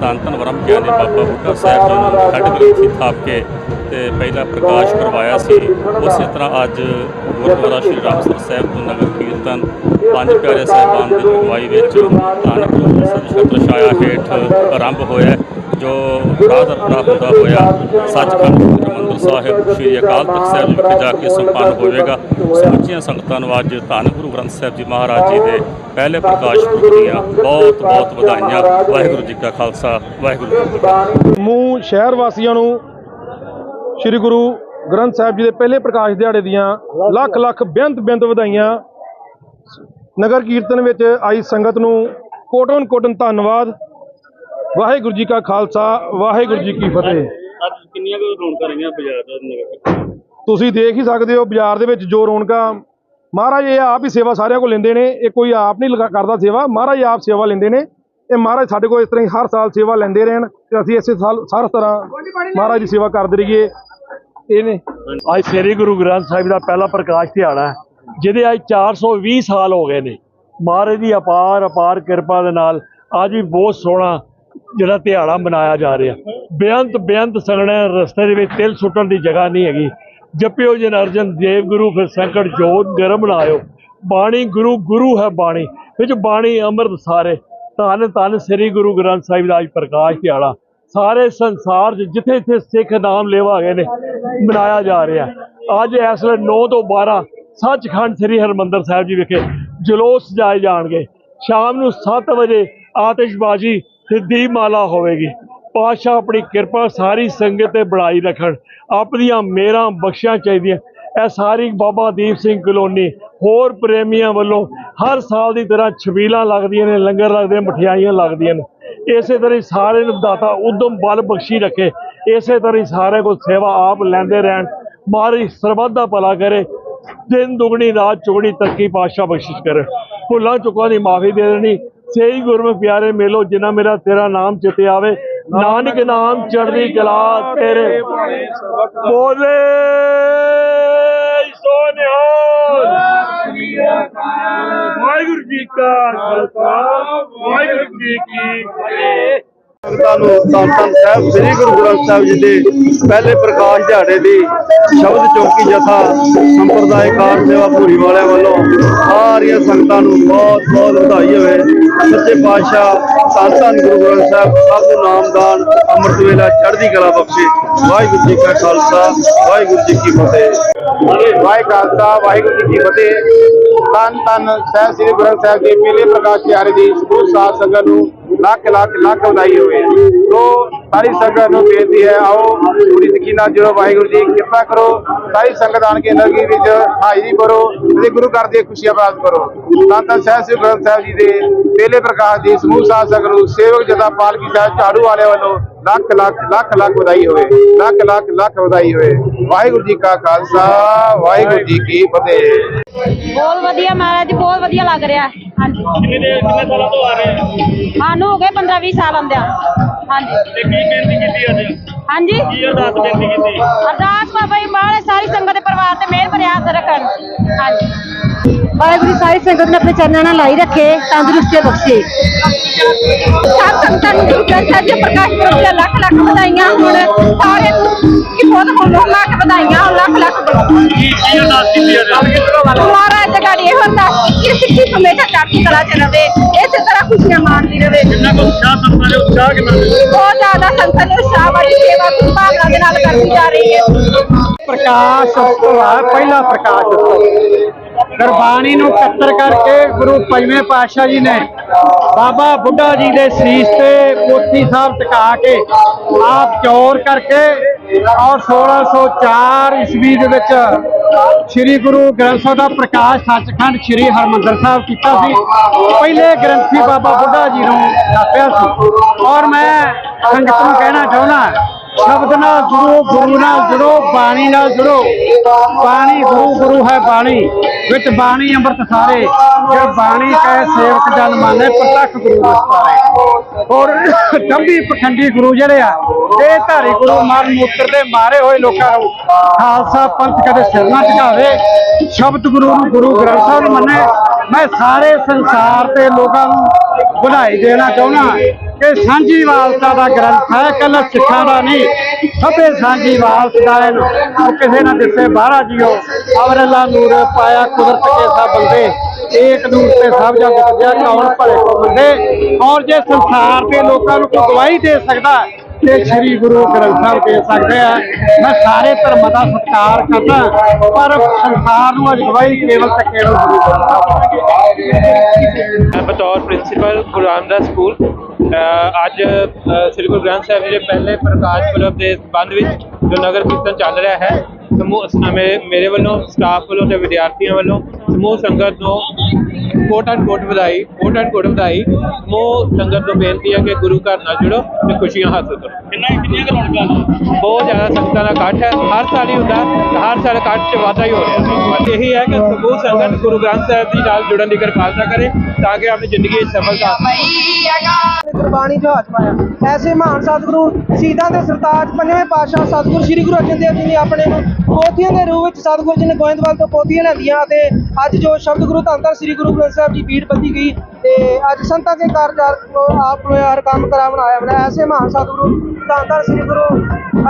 ਧੰਨ ਧੰਨ ਬ੍ਰਹਮ ਗਿਆਨੀ ਬਾਬਾ ਬੁੱਢਾ ਸਾਹਿਬ ਜੀ ਨੂੰ ਖੰਡ ਗ੍ਰੰਥੀ ਥਾਪ ਕੇ ਤੇ ਪਹਿਲਾ ਪ੍ਰਕਾਸ਼ ਕਰਵਾਇਆ ਸੀ। ਉਸੇ ਤਰ੍ਹਾਂ ਅੱਜ ਗੁਰਦੁਆਰਾ ਸ਼੍ਰੀ ਰਾਮਸਰ ਸਾਹਿਬ ਤੋਂ ਨਗਰ ਕੀਰਤਨ ਪੰਜ ਪਿਆਰੇ ਸਾਹਿਬਾਨ ਦੀ ਅਗਵਾਈ ਵਿੱਚ ਧੰਨ ਗੁਰੂ ਸਤਿ ਛਾਇਆ ਹੇਠ ਆਰੰਭ ਹੋਇਆ ਜੋ ਰਾਧਾ ਪ੍ਰਾਪਤ ਹੋਇਆ, ਸੱਚਖੰਡ ਹਰਿਮੰਦਰ ਸਾਹਿਬ, ਸ਼੍ਰੀ ਅਕਾਲ ਤਖਤ ਸਾਹਿਬ ਵਿਖੇ ਜਾ ਕੇ ਸੰਪੰਨ ਹੋਵੇਗਾ। ਸਮੁੱਚੀਆਂ ਸੰਗਤਾਂ ਨੂੰ ਅੱਜ ਧੰਨ ਗੁਰੂ ਗ੍ਰੰਥ ਸਾਹਿਬ ਜੀ ਮਹਾਰਾਜ ਜੀ ਦੇ ਪਹਿਲੇ ਪ੍ਰਕਾਸ਼ ਪੁਰਬ ਦੀਆਂ ਬਹੁਤ ਬਹੁਤ ਵਧਾਈਆਂ। ਵਾਹਿਗੁਰੂ ਜੀ ਕਾ ਖਾਲਸਾ, ਵਾਹਿਗੁਰੂ ਜੀ ਕੀ ਫਤਿਹ। ਮੂੰਹ ਸ਼ਹਿਰ ਵਾਸੀਆਂ ਨੂੰ ਸ੍ਰੀ ਗੁਰੂ ਗ੍ਰੰਥ ਸਾਹਿਬ ਜੀ ਦੇ ਪਹਿਲੇ ਪ੍ਰਕਾਸ਼ ਦਿਹਾੜੇ ਦੀਆਂ ਲੱਖ ਲੱਖ ਬੇਅੰਤ ਬੇਅੰਤ ਵਧਾਈਆਂ। ਨਗਰ ਕੀਰਤਨ ਵਿੱਚ ਆਈ ਸੰਗਤ ਨੂੰ ਕੋਟਨ ਕੋਟਨ ਧੰਨਵਾਦ। ਵਾਹਿਗੁਰੂ ਜੀ ਕਾ ਖਾਲਸਾ ਵਾਹਿਗੁਰੂ ਜੀ ਕੀ ਫਤਿਹ। ਅੱਜ ਕਿੰਨੀਆਂ ਕੁ ਰੌਣਕਾਂ ਰਹੀਆਂ ਬਾਜ਼ਾਰ ਦਾ ਨਗਰ ਤੁਸੀਂ ਦੇਖ ਹੀ ਸਕਦੇ ਹੋ ਬਾਜ਼ਾਰ ਦੇ ਵਿੱਚ ਜੋ ਰੌਣਕਾਂ ਮਹਾਰਾਜ ਇਹ ਆਪ ਹੀ ਸੇਵਾ ਸਾਰਿਆਂ ਕੋਲ ਲੈਂਦੇ ਨੇ ਇਹ ਕੋਈ ਆਪ ਨਹੀਂ ਲਗਾ- ਕਰਦਾ ਸੇਵਾ ਮਹਾਰਾਜ ਆਪ ਸੇਵਾ ਲੈਂਦੇ ਨੇ ਇਹ ਮਹਾਰਾਜ ਸਾਡੇ ਕੋਲ ਇਸ ਤਰ੍ਹਾਂ ਹੀ ਹਰ ਸਾਲ ਸੇਵਾ ਲੈਂਦੇ ਰਹਿਣ ਤੇ ਅਸੀਂ ਇਸੇ ਸਾਲ ਹਰ ਤਰ੍ਹਾਂ ਮਹਾਰਾਜ ਦੀ ਸੇਵਾ ਕਰਦੇ ਰਹੀਏ। ਇਹਨੇ ਅੱਜ ਸ੍ਰੀ ਗੁਰੂ ਗ੍ਰੰਥ ਸਾਹਿਬ ਦਾ ਪਹਿਲਾ ਪ੍ਰਕਾਸ਼ ਦਿਹਾੜਾ ਹੈ ਜਿਹਦੇ ਅੱਜ 420 ਸਾਲ ਹੋ ਗਏ ਨੇ। ਮਹਾਰਾਜ ਦੀ ਅਪਾਰ ਅਪਾਰ ਕਿਰਪਾ ਦੇ ਨਾਲ ਅੱਜ ਵੀ ਬਹੁਤ ਸੋਹਣਾ ਜਿਹੜਾ ਦਿਹਾੜਾ ਮਨਾਇਆ ਜਾ ਰਿਹਾ। ਬੇਅੰਤ ਬੇਅੰਤ ਸੰਗਣੇ ਰਸਤੇ ਦੇ ਵਿੱਚ ਤਿਲ ਸੁੱਟਣ ਦੀ ਜਗ੍ਹਾ ਨਹੀਂ ਹੈਗੀ। ਜਪਿਓ ਜਨ ਅਰਜਨ, ਦੇਵ ਗੁਰੂ ਫਿਰ ਸੰਕਟ ਜੋਤ ਗਰਮ ਲਾਇਓ। ਬਾਣੀ ਗੁਰੂ ਗੁਰੂ ਹੈ ਬਾਣੀ। ਵਿੱਚ ਬਾਣੀ ਅੰਮ੍ਰਿਤ ਸਾਰੇ। ਧੰਨ ਧੰਨ ਸ੍ਰੀ ਗੁਰੂ ਗ੍ਰੰਥ ਸਾਹਿਬ ਦਾ ਅੱਜ ਪ੍ਰਕਾਸ਼ ਦਿਹਾੜਾ ਸਾਰੇ ਸੰਸਾਰ 'ਚ ਜਿੱਥੇ ਜਿੱਥੇ ਸਿੱਖ ਨਾਮ ਲੈਵਾ ਗਏ ਨੇ, ਮਨਾਇਆ ਜਾ ਰਿਹਾ ਅੱਜ ਇਸ ਵੇਲੇ 9 ਤੋਂ 12 ਸੱਚਖੰਡ ਸ੍ਰੀ ਹਰਮੰਦਰ ਸਾਹਿਬ ਜੀ ਵਿਖੇ ਜਲੋਸ ਸਜਾਏ ਜਾਣਗੇ। ਸ਼ਾਮ ਨੂੰ 7 ਵਜੇ ਆਤਿਸ਼ਬਾਜ਼ੀ ਸਿੱਧੀ ਮਾਲਾ ਹੋਵੇਗੀ। ਪਾਤਸ਼ਾਹ ਆਪਣੀ ਕਿਰਪਾ ਸਾਰੀ ਸੰਗਤ ਤੇ ਬਣਾਈ ਰੱਖਣ। ਆਪਣੀਆਂ ਮੇਰਾਂ ਬਖਸ਼ਾਂ ਚਾਹੀਦੀਆਂ। ਇਹ ਸਾਰੀ ਬਾਬਾ ਦੀਪ ਸਿੰਘ ਕਲੋਨੀ, ਹੋਰ ਪ੍ਰੇਮੀਆਂ ਵੱਲੋਂ ਹਰ ਸਾਲ ਦੀ ਤਰ੍ਹਾਂ ਛਬੀਲਾਂ ਲੱਗਦੀਆਂ ਨੇ, ਲੰਗਰ ਲੱਗਦੇ ਨੇ, ਮਠਿਆਈਆਂ ਲੱਗਦੀਆਂ ਨੇ। ਇਸੇ ਤਰ੍ਹਾਂ ਹੀ ਸਾਰੇ ਨੂੰ ਦਾਤਾ ਉਦਮ ਬਲ ਬਖਸ਼ੀ ਰੱਖੇ। ਇਸੇ ਤਰ੍ਹਾਂ ਹੀ ਸਾਰੇ ਕੋਲ ਸੇਵਾ ਆਪ ਲੈਂਦੇ ਰਹਿਣ। ਮਾਰੀ ਸਰਬੱਤ ਦਾ ਭਲਾ ਕਰੇ। ਦਿਨ ਦੁਗਣੀ, ਰਾਤ ਚੁਗਣੀ ਤਰੱਕੀ ਪਾਤਸ਼ਾਹ ਬਖਸ਼ਿਸ਼ ਕਰੇ। ਭੁੱਲਾਂ ਚੁੱਕਾਂ ਦੀ ਮਾਫੀ ਦੇ ਦੇਣੀ। ਸਹੀ ਗੁਰਮੁਖ ਪਿਆਰੇ ਮੇਲੋ ਜਿਨ੍ਹਾਂ ਮੇਰਾ ਤੇਰਾ ਨਾਮ ਚਿਤੇ ਆਵੇ ਨਾਨਕ ਨਾਮ ਚੜ੍ਹਦੀ ਕਲਾ ਤੇਰੇ ਬੋਲੇ ਸੋਨਿਹਾਲ ਵਾਹਿਗੁਰੂ ਜੀ ਕਾ ਖਾਲਸਾ ਵਾਹਿਗੁਰੂ ਜੀ ਕੀ ਫਤਿਹ ਸੰਗਤਾਂ ਨੂੰ ਧੰਨ ਧੰਨ ਸਾਹਿਬ, ਸ੍ਰੀ ਗੁਰੂ ਗ੍ਰੰਥ ਸਾਹਿਬ ਜੀ ਦੇ ਪਹਿਲੇ ਪ੍ਰਕਾਸ਼ ਦਿਹਾੜੇ ਦੀ ਸ਼ਬਦ ਚੌਕੀ ਜਥਾ ਸੰਪਰਦਾਇਕਾਰ ਸੇਵਾ ਭੂਰੀ ਵਾਲਿਆਂ ਵੱਲੋਂ ਸਾਰੀਆਂ ਸੰਗਤਾਂ ਨੂੰ ਬਹੁਤ ਬਹੁਤ ਵਧਾਈ ਹੋਵੇ। ਸੱਚੇ ਪਾਤਸ਼ਾਹ ਧੰਨ ਧੰਨ ਗੁਰੂ ਗ੍ਰੰਥ ਸਾਹਿਬ, ਸਭ ਨੂੰ ਨਾਮਦਾਨ ਅੰਮ੍ਰਿਤ ਵੇਲਾ ਚੜ੍ਹਦੀ ਕਲਾ ਬਖਸ਼ੇ। ਵਾਹਿਗੁਰੂ ਜੀ ਕਾ ਖਾਲਸਾ, ਵਾਹਿਗੁਰੂ ਜੀ ਕੀ ਫਤਿਹ। ਵਾਹਿ ਖਾਲਸਾ, ਵਾਹਿਗੁਰੂ ਜੀ ਕੀ ਫਤਿਹ। ਧੰਨ ਧੰਨ ਸਾਹਿਬ ਸ੍ਰੀ ਗੁਰੂ ਗ੍ਰੰਥ ਸਾਹਿਬ ਦੇ ਪਹਿਲੇ ਪ੍ਰਕਾਸ਼ ਦਿਹਾੜੇ ਦੀ ਸਮੂਹ ਸਾਧ ਸੰਗਤ ਨੂੰ ਲੱਖ ਲੱਖ ਲੱਖ ਵਧਾਈ ਹੋਵੇ। ਤੋ ਸਾਰੀ ਸੰਗਤ ਨੂੰ ਬੇਨਤੀ ਹੈ ਆਓ ਪੂਰੀ ਨਾਲ ਜੁੜੋ ਵਾਹਿਗੁਰੂ ਜੀ ਕਿਰਪਾ ਕਰੋ ਸਾਰੀ ਸੰਗਤ ਆਣ ਕੇ ਨਗਰੀ ਵਿੱਚ ਹਾਜ਼ਰੀ ਭਰੋ ਤੇ ਗੁਰੂ ਘਰ ਦੀਆਂ ਖੁਸ਼ੀਆਂ ਪ੍ਰਾਪਤ ਕਰੋ। ਧੰਨ ਧੰਨ ਸਾਹਿਬ ਸ੍ਰੀ ਗੁਰੂ ਗ੍ਰੰਥ ਸਾਹਿਬ ਜੀ ਦੇ ਪਹਿਲੇ ਪ੍ਰਕਾਸ਼ ਦੀ ਸਮੂਹ ਸਾਧ ਸੰਗਤ ਨੂੰ ਸੇਵਕ ਜਥਾ ਪਾਲਕੀ ਸਾਹਿਬ ਝਾੜੂ ਵਾਲਿਆਂ ਵੱਲੋਂ ਲੱਖ ਲੱਖ ਲੱਖ ਲੱਖ ਵਧਾਈ ਹੋਵੇ ਲੱਖ ਲੱਖ ਲੱਖ ਵਧਾਈ ਹੋਵੇ। ਵਾਹਿਗੁਰੂ ਜੀ ਕਾ ਖਾਲਸਾ ਵਾਹਿਗੁਰੂ ਜੀ ਕੀ ਫਤਿਹ। ਬਹੁਤ ਵਧੀਆ ਮਹਾਰਾਜ ਜੀ ਬਹੁਤ ਵਧੀਆ ਲੱਗ ਰਿਹਾ। ਹੈ। ਹਾਂਜੀ ਕਿੰਨੇ ਕਿੰਨੇ ਸਾਲਾਂ ਤੋਂ ਆ ਰਹੇ ਆ ਸਾਨੂੰ ਹੋ ਗਏ 15 20 ਸਾਲ ਆਉਂਦਿਆਂ। ਹਾਂਜੀ। ਤੇ ਕੀ ਬੇਨਤੀ ਕੀਤੀ ਅੱਜ? ਹਾਂਜੀ। ਕੀ ਅਰਦਾਸ ਬੇਨਤੀ ਕੀਤੀ? ਅਰਦਾਸ ਬਾਬਾ ਜੀ ਮਹਾਰਾਜ ਸਾਰੀ ਸੰਗਤ ਦੇ ਪਰਿਵਾਰ ਤੇ ਮਿਹਰ ਭਰਿਆ ਰੱਖਣ। ਹਾਂਜੀ। ਵਾਹਿਗੁਰੂ ਸਾਰੀ ਸੰਗਤ ਨੇ ਆਪਣੇ ਚਰਨਾਂ ਨਾਲ ਲਾਈ ਰੱਖੇ ਤੰਦਰੁਸਤੀ ਬਖਸ਼ੇ। ਸਭ ਸੰਗਤਾਂ ਨੂੰ ਗੁਰੂ ਗ੍ਰੰਥ ਸਾਹਿਬ ਜੀ ਪ੍ਰਕਾਸ਼ ਪੁਰਬ ਦੀਆਂ ਲੱਖ ਲੱਖ ਵਧਾਈਆਂ। ਹੁਣ ਸਾਰੇ ਬਹੁਤ ਹੁਣ ਲੱਖ ਵਧਾਈਆਂ ਲੱਖ ਲੱਖ ਕੀ ਕੀ ਅਰਦਾਸ ਕੀਤੀ ਅੱਜ ਮਹਾਰਾਜ ਦੇ ਗਾੜੀ ਇਹੋ ਅਰਦਾਸ ਕਿ ਸਿੱਖੀ ਹਮੇਸ਼ਾ ਚੜ੍ਹਦੀ ਕਲਾ ਚ ਰਵੇ ਇਸੇ ਤਰ੍ਹਾਂ ਖੁਸ਼ੀਆਂ ਮਾਣਦੀ ਰਵੇ। ਕਿੰਨਾ ਕੁ ਉਤਸ਼ਾਹ ਸੰਤਾਂ ਦੇ ਉਤਸ਼ਾਹ ਕਿੰਨਾ ਬਹੁਤ ਜ਼ਿਆਦਾ ਸੰਗਤ ਨੇ ਉਤਸ਼ਾਹ ਵਾਲੀ ਸੇਵਾ ਗੁਰੂ ਭਾਵਨਾ ਦੇ ਨਾਲ ਕਰਦੀ ਜਾ ਰਹੀ ਹੈ। ਪ੍ਰਕਾਸ਼ ਉਤਸਵ ਆ ਪਹਿਲਾ ਪ੍ਰਕਾਸ਼ ਉਤਸਵ। ਗੁਰਬਾਣੀ ਨੂੰ ਇਕੱਤਰ ਕਰਕੇ ਗੁਰੂ ਪੰਜਵੇਂ ਪਾਤਸ਼ਾਹ ਜੀ ਨੇ ਬਾਬਾ ਬੁੱਢਾ ਜੀ ਦੇ ਸੀਸ ਤੇ ਪੋਥੀ ਸਾਹਿਬ ਟਿਕਾ ਕੇ ਆਪ ਚੌਰ ਕਰਕੇ ਔਰ 1604 ਈਸਵੀ ਦੇ ਵਿੱਚ ਸ੍ਰੀ ਗੁਰੂ ਗ੍ਰੰਥ ਸਾਹਿਬ ਦਾ ਪ੍ਰਕਾਸ਼ ਸੱਚਖੰਡ ਸ੍ਰੀ ਹਰਮੰਦਰ ਸਾਹਿਬ ਕੀਤਾ ਸੀ। ਪਹਿਲੇ ਗ੍ਰੰਥੀ ਬਾਬਾ ਬੁੱਢਾ ਜੀ ਨੂੰ ਥਾਪਿਆ ਸੀ। ਔਰ ਮੈਂ ਸੰਗਤ ਨੂੰ ਕਹਿਣਾ ਚਾਹੁੰਦਾ ਸ਼ਬਦ ਨਾਲ ਜੁੜੋ, ਗੁਰੂ ਨਾਲ ਜੁੜੋ, ਬਾਣੀ ਨਾਲ ਜੁੜੋ। ਬਾਣੀ ਗੁਰੂ ਗੁਰੂ ਹੈ ਬਾਣੀ, ਵਿੱਚ ਬਾਣੀ ਅੰਮ੍ਰਿਤ ਸਾਰੇ। ਜੇ ਬਾਣੀ ਕਹੇ ਸੇਵਕ ਜਨ ਮਾਨੇ, ਪ੍ਰਤੱਖ ਗੁਰੂ ਵਸਤਾਰੇ ਔਰ ਡੰਬੀ ਪਖੰਡੀ ਗੁਰੂ ਜਿਹੜੇ ਆ, ਇਹ ਧਾਰੀ ਗੁਰੂ ਮਰਨ ਮੂਤਰ ਦੇ ਮਾਰੇ ਹੋਏ ਲੋਕਾਂ ਨੂੰ ਖਾਲਸਾ ਪੰਥ ਕਦੇ ਸਿਰ ਨਾ ਝੁਕਾਵੇ। ਸ਼ਬਦ ਗੁਰੂ ਨੂੰ ਗੁਰੂ ਗ੍ਰੰਥ ਸਾਹਿਬ ਨੂੰ ਮੰਨੇ। ਮੈਂ ਸਾਰੇ ਸੰਸਾਰ ਤੇ ਲੋਕਾਂ ਨੂੰ ਵਧਾਈ ਦੇਣਾ ਚਾਹੁੰਦਾ ਕਿ ਸਾਂਝੀ ਸਾਂਝੀਵਾਲਤਾ ਦਾ ਗ੍ਰੰਥ ਹੈ ਕੱਲਾ ਸਿੱਖਾਂ ਦਾ ਨਹੀਂ, ਸਭੇ ਸਾਂਝੀਵਾਲਤਾ ਹੈ ਉਹ ਕਿਸੇ ਨਾ ਦਿਸੇ ਬਾਹਰਾ ਜੀਓ ਅਵਰ ਨੂਰ ਪਾਇਆ ਕੁਦਰਤ ਕੇ ਸਭ ਬੰਦੇ, ਏਕ ਨੂਰ ਤੇ ਸਭ ਜਗ ਵਿਦਿਆ ਕੌਣ ਭਲੇ ਕੋ ਮੰਦੇ, ਔਰ ਜੇ ਸੰਸਾਰ ਦੇ ਲੋਕਾਂ ਨੂੰ ਕੋਈ ਗਵਾਹੀ ਦੇ ਸਕਦਾ ਤੇ ਸ੍ਰੀ ਗੁਰੂ ਗ੍ਰੰਥ ਸਾਹਿਬ ਦੇ ਸਕਦੇ ਆ। ਮੈਂ ਸਾਰੇ ਧਰਮਾਂ ਦਾ ਸਤਿਕਾਰ ਕਰਦਾ ਪਰ ਸੰਸਾਰ ਨੂੰ ਅਗਵਾਈ ਕੇਵਲ ਤੇ ਕੇਵਲ ਗੁਰੂ ਗ੍ਰੰਥ ਸਾਹਿਬ ਮੈਂ ਬਤੌਰ ਪ੍ਰਿੰਸੀਪਲ ਗੁਰੂ ਰਾਮਦਾਸ ਸਕੂਲ ਅੱਜ ਸ੍ਰੀ ਗੁਰੂ ਗ੍ਰੰਥ ਸਾਹਿਬ ਜੀ ਦੇ ਪਹਿਲੇ ਪ੍ਰਕਾਸ਼ ਪੁਰਬ ਦੇ ਸੰਬੰਧ ਵਿੱਚ ਜੋ ਨਗਰ ਕੀਰਤਨ ਚੱਲ ਰਿਹਾ ਹੈ, ਸਮੂਹ ਮੇਰੇ ਵੱਲੋਂ ਸਟਾਫ ਵੱਲੋਂ ਤੇ ਵਿਦਿਆਰਥੀਆਂ ਵੱਲੋਂ ਸਮੂਹ ਸੰਗਤ ਨੂੰ ਕੋਟ ਐਂਡ ਕੋਟ ਵਧਾਈ ਕੋਟ ਐਂਡ ਕੋਟ ਵਧਾਈ। ਸਮੂਹ ਸੰਗਤ ਨੂੰ ਬੇਨਤੀ ਹੈ ਕਿ ਗੁਰੂ ਘਰ ਨਾਲ ਜੁੜੋ ਤੇ ਖੁਸ਼ੀਆਂ ਹਾਸਲ ਕਰੋ। ਕਿੰਨਾ ਕਿੰਨੀਆਂ ਰੌਣਕਾਂ ਬਹੁਤ ਜ਼ਿਆਦਾ ਸੰਗਤਾਂ ਦਾ ਇਕੱਠ ਹੈ। ਹਰ ਸਾਲ ਹੀ ਹੁੰਦਾ ਹਰ ਸਾਲ ਇਕੱਠ 'ਚ ਵਾਧਾ ਹੀ ਹੋ ਰਿਹਾ ਹੈ। ਇਹੀ ਹੈ ਕਿ ਸਮੂਹ ਸੰਗਤ ਗੁਰੂ ਗ੍ਰੰਥ ਸਾਹਿਬ ਜੀ ਨਾਲ ਜੁੜਨ ਦੀ ਕਿਰਪਾਲਤਾ ਕਰੇ ਤਾਂ ਕਿ ਆਪਣੀ ਜ਼ਿੰਦਗੀ ਵਿੱਚ ਸਫਲਤਾ ਗੁਰਬਾਣੀ ਜਹਾਜ਼ ਪਾਇਆ। ਐਸੇ ਮਹਾਨ ਸਤਿਗੁਰੂ, ਸ਼ਹੀਦਾਂ ਦੇ ਸਰਤਾਜ, ਪੰਜਵੇਂ ਪਾਤਸ਼ਾਹ ਸਤਿਗੁਰੂ ਸ੍ਰੀ ਗੁਰੂ ਅਰਜਨ ਦੇਵ ਜੀ ਨੇ ਆਪਣੇ ਨੂੰ ਪੋਥੀਆਂ ਦੇ ਰੂਪ ਵਿੱਚ ਸਤਿਗੁਰੂ ਜੀ ਨੇ ਗੋਇੰਦਵਾਲ ਤੋਂ ਪੋਥੀਆਂ ਲੈਂਦੀਆਂ ਤੇ ਅੱਜ ਜੋ ਸ਼ਬਦ ਗੁਰੂ ਧੰਨ ਧੰਨ ਸ੍ਰੀ ਗੁਰੂ ਗ੍ਰੰਥ ਸਾਹਿਬ ਜੀ ਪੀੜ ਬੱਧੀ ਗਈ ਤੇ ਅੱਜ ਸੰਤਾਂ ਦੇ ਕਾਰਜ ਆਪ ਨੂੰ ਹਰ ਕੰਮ ਕਰਾ ਬਣਾਇਆ ਬਣਾ। ਐਸੇ ਮਹਾਨ ਸਤਿਗੁਰੂ ਧੰਨ ਧੰਨ ਸ੍ਰੀ ਗੁਰੂ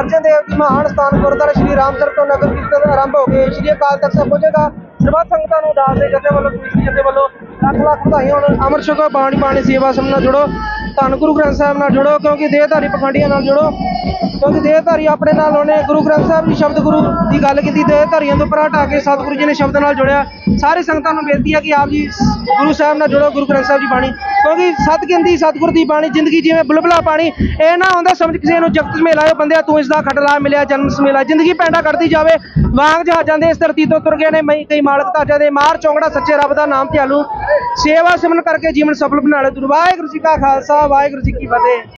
ਅਰਜਨ ਦੇਵ ਜੀ ਮਹਾਨ ਸਥਾਨ ਗੁਰਦੁਆਰਾ ਸ੍ਰੀ ਰਾਮਚੰਦਰ ਤੋਂ ਨਗਰ ਕੀਰਤਨ ਆਰੰਭ ਹੋ ਗਏ ਸ੍ਰੀ ਅਕਾਲ ਤਖਤ ਸਾਹਿਬ ਪਹੁੰਚੇਗਾ। ਸਰਬੱਤ ਸੰਗਤਾਂ ਨੂੰ ਦਾਸ ਦੇ ਜਥੇ ਵੱਲੋਂ, ਕਮੇਟੀ ਜਥੇ ਵੱਲੋਂ ਲੱਖ ਲੱਖ ਵਧਾਈਆਂ ਹੋਣ। ਅਮਰ ਛਕੋ ਬਾਣੀ ਬਾਣੀ ਸੇਵਾ ਸਮੂਹ ਨਾਲ ਜੁੜੋ। ਧੰਨ ਗੁਰੂ ਗ੍ਰੰਥ ਸਾਹਿਬ ਨਾਲ ਜੁੜੋ, ਕਿਉਂਕਿ ਦੇਹਧਾਰੀ ਪਖੰਡੀਆਂ ਨਾਲ ਜੁੜੋ। ਕਿਉਂਕਿ ਦੇਹਧਾਰੀ ਆਪਣੇ ਨਾਲ ਉਹਨੇ ਗੁਰੂ ਗ੍ਰੰਥ ਸਾਹਿਬ ਜੀ ਸ਼ਬਦ ਗੁਰੂ ਦੀ ਗੱਲ ਕੀਤੀ, ਦੇਹਧਾਰੀਆਂ ਤੋਂ ਪਰਾਂ ਹਟਾ ਕੇ ਸਤਿਗੁਰੂ ਜੀ ਨੇ ਸ਼ਬਦ ਨਾਲ ਜੁੜਿਆ। ਸਾਰੀ ਸੰਗਤਾਂ ਨੂੰ ਬੇਨਤੀ ਹੈ ਕਿ ਆਪ ਜੀ ਗੁਰੂ ਸਾਹਿਬ ਨਾਲ ਜੁੜੋ, ਗੁਰੂ ਗ੍ਰੰਥ ਸਾਹਿਬ ਜੀ ਬਾਣੀ। ਕਿਉਂਕਿ ਸਤ ਕਹਿੰਦੀ ਸਤਿਗੁਰ ਦੀ ਬਾਣੀ, ਜ਼ਿੰਦਗੀ ਜਿਵੇਂ ਬੁਲਬਲਾ ਪਾਣੀ, ਇਹ ਨਾ ਹੁੰਦਾ ਸਮਝ ਕਿਸੇ ਨੂੰ ਜਗਤ ਸਮੇਲਾ ਬੰਦਿਆ ਤੂੰ ਇਸ ਦਾ ਖਟਲਾ ਮਿਲਿਆ, ਜਨਮ ਸਮੇਲਾ ਜ਼ਿੰਦਗੀ ਪੈਂਡਾ ਕੱਢਦੀ ਜਾਵੇ, ਵਾਂਗ ਜਹਾਜ਼ਾਂ ਦੇ ਇਸ ਧਰਤੀ ਤੋਂ ਤੁਰ ਗਏ ਨੇ, ਮਈ ਕਈ ਮਾਲਕ ਤਾਜਾਂ ਦੇ, ਮਾਰ ਚੌਂਗੜਾ ਸੱਚੇ ਰੱਬ ਦਾ ਨਾਮ ਧਿਆਲੂ। ਸੇਵਾ ਸਿਮਰਨ ਕਰਕੇ ਜੀਵਨ ਸਫਲ ਬਣਾ ਲੈ ਤੂੰ ਵਾਹਿਗੁਰੂ ਜੀ ਕਾ ਖਾਲਸਾ ਵਾਹਿਗੁਰੂ ਜੀ ਕੀ ਫਤਿਹ।